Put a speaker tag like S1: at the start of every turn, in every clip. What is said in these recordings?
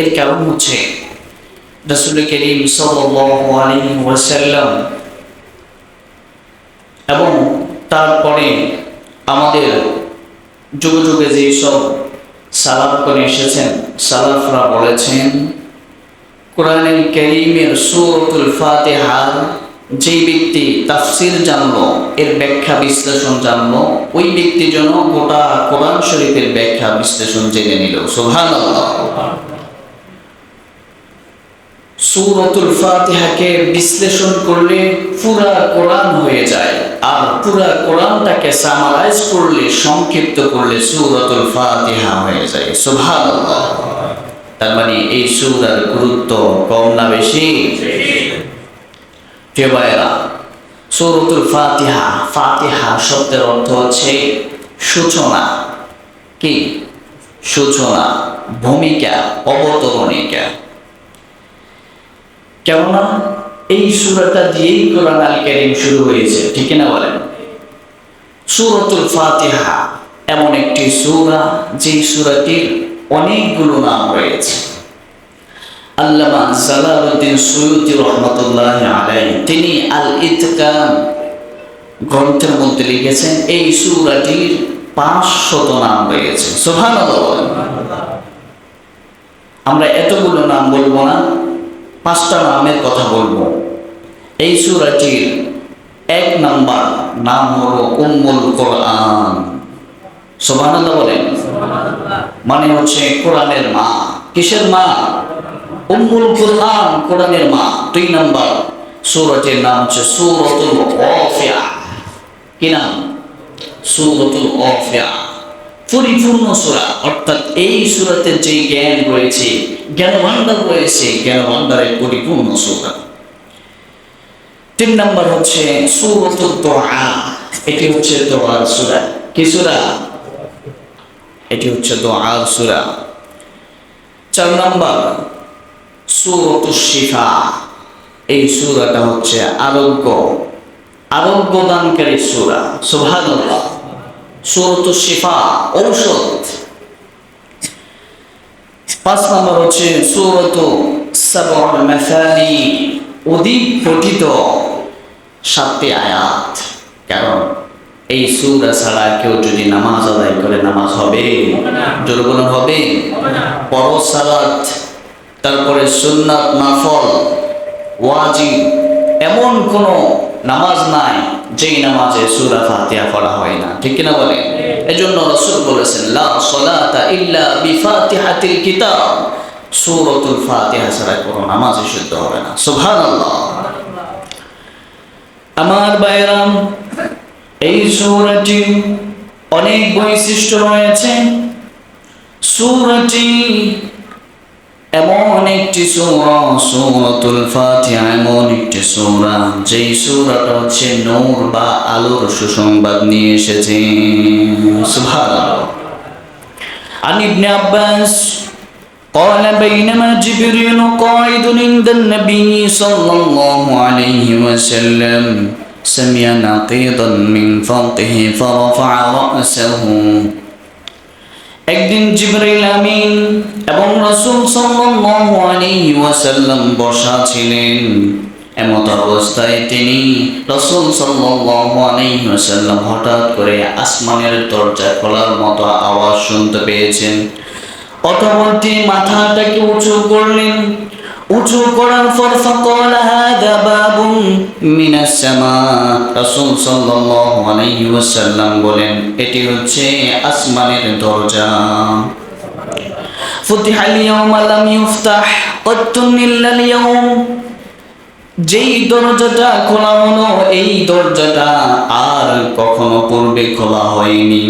S1: এর কারণ হচ্ছে রসুল করিম ওয়াসাল্লাম এবং তারপরে আমাদের যুগে যুগে যেসব সালাফ করে এসেছেন, সালাফরা বলেছেন কোরআনের করিমের সুরতুল ফাতেহার যেই ব্যক্তি তাফসির জানলো, এর ব্যাখ্যা বিশ্লেষণ জানলো, ওই ব্যক্তি যেন গোটা কোরআন শরীফের ব্যাখ্যা বিশ্লেষণ জেনে নিল। সুবহানাল্লাহ। সুরতুল ফাতিহাকে বিশ্লেষণ করলে পুরা কোরআন হয়ে যায়। আর পুরা কোরআনটাকে সামারাইজ করলে, সংক্ষিপ্ত করলে সুরতুল ফাতিহা হয়ে যায়। সুবহানাল্লাহ। তার মানে এই সুরার গুরুত্ব কম না বেশি? ভাইয়েরা, সুরতুল ফাতিহা ফাতিহা শব্দের অর্থ হচ্ছে সূচনা। কি? সূচনা, ভূমিকা, অবতরণিকা। কেননা এই সুরাটা দিয়েই কোরআন আল কারিম শুরু হয়েছে, ঠিক না বলেন? সুরতুল ফাতিহা এমন একটি সূরা যে সুরাটির অনেকগুলো নাম রয়েছে। আল্লামা জালালউদ্দিন সুয়ুতি রহমতুল্লাহ আলাই তিনি আল ইতকান গ্রন্থের মধ্যে লিখেছেন, এই সূরাটির পাঁচশত নাম রয়েছে। সুবহানাল্লাহ আমরা এতগুলো নাম বলব না পাঁচটা নামের কথা বলব। এই সূরাটির এক নাম্বার নাম হলো উম্মুল কোরআন। সুবহানাল্লাহ বলেন? মানে হচ্ছে কোরআনের মা। কিসের মা? উম্মুল কোরআন কোরআনের মা। দুই নাম্বার সূরাটির নাম হচ্ছে সূরাতুল ওয়াফিয়া। কি নাম? সূরাতুল ওয়াফিয়া। পরিপূর্ণ সুরা, অর্থাৎ এই সুরাতে যে জ্ঞান রয়েছে জ্ঞান ভান্ডার রয়েছে জ্ঞান ভান্ডারের পরিপূর্ণ সুরা। তিন নাম্বার হচ্ছে সূরাতুল দোয়া। এটি হচ্ছে দোয়ার সূরা। কি সূরা? এটি হচ্ছে দোয়ার সূরা। চার নাম্বার, সূরাতুশ শিফা। এই সূরাটা হচ্ছে আরোগ্য আরোগ্য দানকারী সুরা। সুবহানাল্লাহ। সূরাতুশ শিফা ঔষধ পাঁচ নম্বর হচ্ছে সূরাতু অধিক পঠিত সাতটি আয়াত। কারণ এই সূরা ছাড়া কেউ যদি নামাজ আদায় করে, নামাজ হবে? জোরে বলুন, হবে? পরশ সালাত, তারপরে সুন্নাত, নাফল, ওয়াজিব, এমন কোন নামাজ নাই যেই নামাজে সূরা ফাতিহা পড়া হয় না, ঠিক কিনা বলে এজন্য রাসূল বলেছেন, লা ইল্লা বিফাতিহাতিল কিতাব। সূরাতুল ফাতিহা ছাড়া কোনো হবে না। সুবহানাল্লাহ। আমার বাইরাম এই সূরাটি অনেক বৈশিষ্ট্য রয়েছে। সূরাটি এমন একটি সূরা সূরাতুল ফাতিহা এমন একটি সূরা যেই সূরাটা হচ্ছে নূর বা আলোর সুসংবাদ নিয়ে এসেছে সুবহানাল্লাহ عن ابن عباس قال بينما جبريل قاعد عند النبي صلى الله عليه وسلم سمع نقيضا من فوقه فرفع رأسه একদিন জিবরাইল আমিন এবং রাসূল সাল্লাল্লাহু আলাইহি ওয়াসাল্লাম বসা ছিলেন। এমত অবস্থায় তিনি রাসূল ওয়াসাল্লাম হঠাৎ করে আসমানের দরজা খোলার মতো আওয়াজ শুনতে পেয়েছেন। অতঃপর তিনি মাথাটাকে উঁচু করলেন। উঁচু করার পর ফকল হাদা বাবুন মিনাস সামা। রাসূল সাল্লাল্লাহু আলাইহি ওয়াসাল্লাম বলেন, এটি হচ্ছে আসমানের দরজা। ফুতিহ আল-ইয়াওমা লাম ইফতাহ কত্তুন ইল্লা আল যেই দরজাটা খোলা হলো এই দরজাটা আর কখনো পূর্বে খোলা হয়নি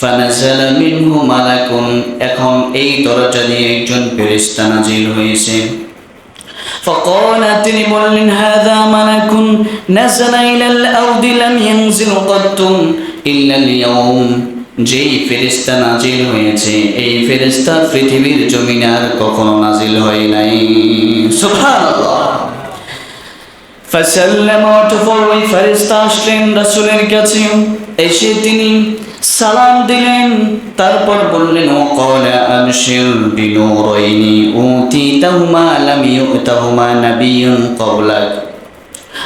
S1: ফানাজালা মিনহু মালাকুন এখন এই দরজা দিয়ে একজন ফেরেশতা নাজিল হয়েছে فقال তিনি বললেন هذا ملك نزل إلى الأرض لم ينزل قط إلا اليوم যেই ফেরেশতা নাজিল হয়েছে, এই ফেরেশতা পৃথিবীর জমিনে আর কখনো নাজিল হয় নাই। এসে তিনি সালাম দিলেন, তারপর বললেন ও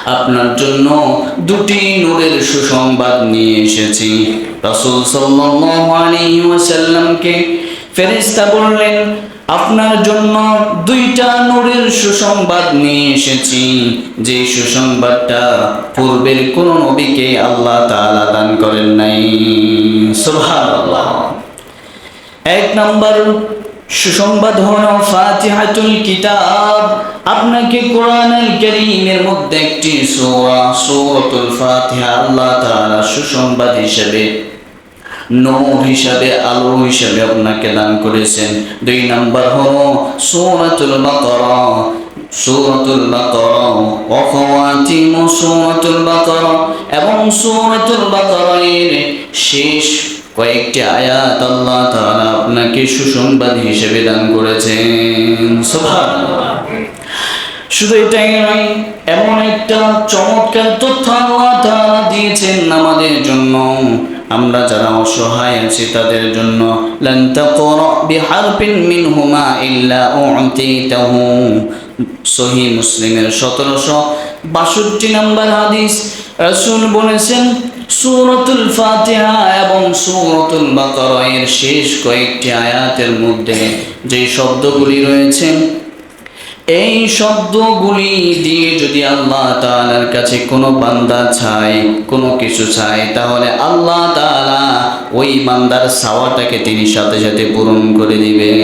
S1: আপনার জন্য দুটি নূরের সুসংবাদ নিয়ে এসেছি। রাসূল ওয়াসাল্লামকে ফেরেশতা বললেন, আপনার জন্য দুইটা নূরের সুসংবাদ নিয়ে এসেছি। যে সুসংবাদটা পূর্বের কোন নবীকে আল্লাহ তাআলা দান করেন নাই। সুবহানাল্লাহ। এক নম্বর সুসংবাদ হল ফাতিহাতুল কিতাব। আপনাকে কোরআনুল কারীমের মধ্যে একটি সূরা, সূরাতুল ফাতিহা, আল্লাহ তাআলা সুসংবাদ হিসেবে নূর হিসাবে, আলো হিসাবে আপনাকে দান করেছেন। দুই নম্বর হল সূরাতুল বাকারা। সূরাতুল বাকারা ওয়াখাওয়াতিম সূরাতুল বাকারা। এবং সূরাতুল বাকারার শেষ কয়েকটি আয়াত আল্লাহ তাআলা আপনাকে সুসংবাদ হিসেবে দান করেছেন। শুধু এটাই নয়, এমন একটা চমৎকার তথ্য আল্লাহ তাআলা দিয়েছেন আমাদের জন্য। আমরা যারা অসহায় আছি তাদের জন্য লান তাকরা বিহারফিন মিনহুমা ইল্লা উতিতাহু। সহি মুসলিমের সতেরোশো বাষট্টি নম্বর হাদিস রাসূল বলেছেন সূরাতুল ফাতিহা এবং সূরাতুল বাকারা শেষ কয়েকটি আয়াতের মধ্যে যে শব্দগুলি রয়েছে, এই শব্দগুলি দিয়ে যদি আল্লাহ তাআলার কাছে কোনো বান্দা চায়, কোনো কিছু চায়, তাহলে আল্লাহ তাআলা ওই বান্দার চাওয়াটাকে তিনি সাথে সাথে পূরণ করে দিবেন।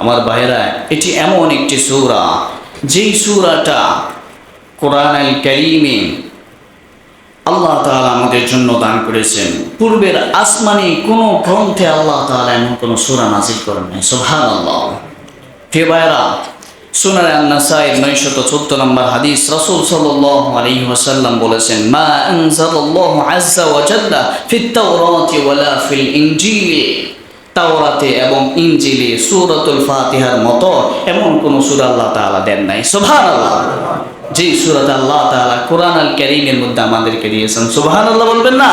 S1: আমার ভাইরা এটি এমন একটি সূরা, যেই সূরাটা কোরআন আল কারীমে আল্লাহ তাআলা আমাদের জন্য দান করেছেন। পূর্বের আসমানি কোন গ্রন্থে আল্লাহ তাআলা এমন কোন সূরা নাযিল করেন নাই। সুবহানাল্লাহ। প্রিয় ভাইরা সুনানে আন-নাসাই 914 নম্বর হাদিস রাসূল সাল্লাল্লাহু আলাইহি ওয়াসাল্লাম বলেছেন, মা আনজালাল্লাহু আযজা ওয়া জাল্লা ফিত ওয়ালা ফিল তাওরাতে এবং ইনজিলে সূরাতুল ফাতিহার মতো এমন কোন সূরা আল্লাহ তাআলা দেন নাই। সুবহানাল্লাহ। যে সুরাত আল্লাহ তাআলা কোরআন আল কারীমের মধ্যে আমাদেরকে দিয়েছেন। সুবহানাল্লাহ বলবেন না?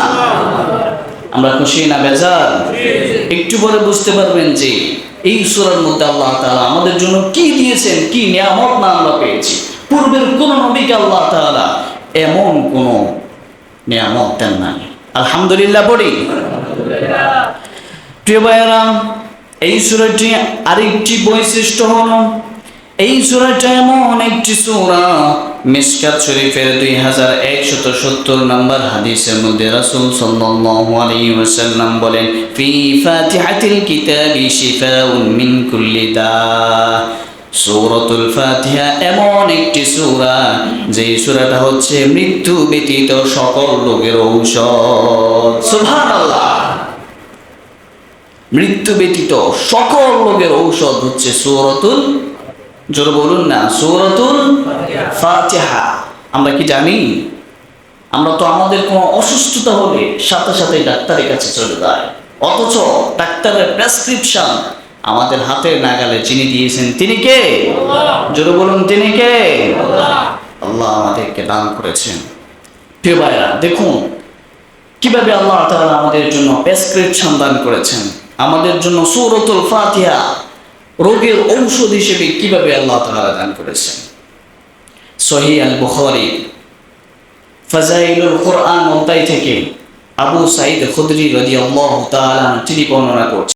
S1: আমরা খুশি না বেজার? একটু পরে বুঝতে পারবেন যে এই সূরার মধ্যে আল্লাহ তাআলা আমাদের জন্য কি দিয়েছেন, কি নিয়ামত না আমরা পেয়েছি। পূর্বের কোন নবীকে আল্লাহ তাআলা এমন কোন নিয়ামত দেন নাই। আলহামদুলিল্লাহ পড়ি? প্রিয় ভাইয়েরা, এই সূরাটি আরেকটি বৈশিষ্ট্য হলো এই সুরাটা এমন একটি সুরা, মিসকাত শরীফের দুই হাজার একশত সত্তর নম্বর হাদিসের মধ্যে রাসূল সাল্লাল্লাহু আলাইহি ওয়াসাল্লাম বলেন, ফি ফাতিহাতিল কিতাবি শিফাউন মিন কুল্লি দা। ফাতিহা এমন একটি সূরা যে সূরাটা হচ্ছে মৃত্যু ব্যতীত সকল রোগের ঔষধ। সুবহানাল্লাহ! মৃত্যু ব্যতীত সকল রোগের ঔষধ হচ্ছে সূরাতুল জোর বলুন না। সূরাতুল ফাতিহা। আমরা কি জানি? আমরা তো আমাদের কোনো অসুস্থতা হলে সাথে সাথে ডাক্তারের কাছে চলে যায় অথচ ডাক্তারের প্রেসক্রিপশন আমাদের হাতের নাগালে যিনি দিয়েছেন, তিনি কে? জোরে বলুন, তিনি কে? আল্লাহ আমাদেরকে দান করেছেন। প্রিয় ভাইরা দেখুন, কীভাবে আল্লাহ তাআলা আমাদের জন্য প্রেসক্রিপশন দান করেছেন। আমাদের জন্য সূরাতুল ফাতিহা রোগের ঔষধ হিসেবে কীভাবে আল্লাহ তালা দান করেছেন? সহি আল বুখারি ফাজাইলুল কোরআন অধ্যায় থেকে আবু সাইদ খুদরি রাদিয়াল্লাহু তাআলা তিনি বর্ণনা করছেন।